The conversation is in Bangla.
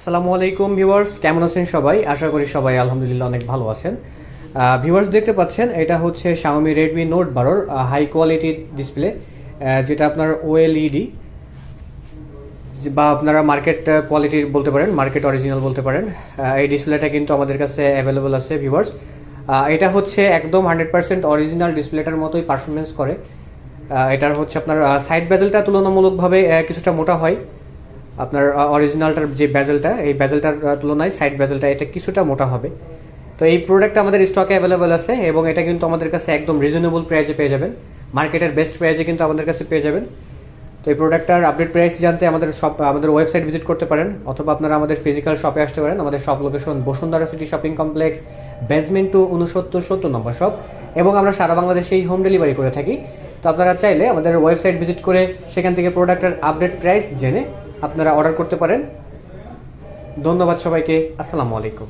আসসালামু আলাইকুম, ভিউয়ার্স। কেমন আছেন সবাই? আশা করি সবাই আলহামদুলিল্লাহ অনেক ভালো আছেন। ভিউয়ার্স, দেখতে পাচ্ছেন, এটা হচ্ছে Xiaomi Redmi Note বারোর হাই কোয়ালিটির ডিসপ্লে যেটা আপনার ওএলইডি বা আপনারা মার্কেট কোয়ালিটির বলতে পারেন মার্কেট অরিজিনাল বলতে পারেন। এই ডিসপ্লেটা কিন্তু আমাদের কাছে অ্যাভেলেবল আছে, ভিউয়ার্স। এটা হচ্ছে একদম হান্ড্রেড পার্সেন্ট অরিজিনাল ডিসপ্লেটার মতোই পারফরমেন্স করে। এটার হচ্ছে আপনার সাইড বেজেলটা তুলনামূলকভাবে কিছুটা মোটা হয়। আপনার অরিজিনালটার যে ব্যাজেলটা এই ব্যাজেলটার তুলনায় সাইড ব্যাজেলটা এটা কিছুটা মোটা হবে। তো এই প্রোডাক্ট আমাদের স্টকে অ্যাভেলেবেল আছে এবং এটা কিন্তু আমাদের কাছে একদম রিজনেবল প্রাইসে পেয়ে যাবেন। মার্কেটের বেস্ট প্রাইসে কিন্তু আমাদের কাছে পেয়ে যাবেন। তো এই প্রোডাক্টটার আপডেট প্রাইস জানতে আমাদের শপ আমাদের ওয়েবসাইট ভিজিট করতে পারেন অথবা আপনারা আমাদের ফিজিক্যাল শপে আসতে পারেন। আমাদের shop location Bashundhara city shopping complex basement two উনসত্তর সত্তর নম্বর শপ এবং আমরা সারা বাংলাদেশেই হোম ডেলিভারি করে থাকি। তো আপনারা চাইলে আমাদের ওয়েবসাইট ভিজিট করে সেখান থেকে প্রোডাক্টের আপডেট প্রাইস জেনে আপনারা অর্ডার করতে পারেন। ধন্যবাদ সবাইকে। আসসালামু আলাইকুম।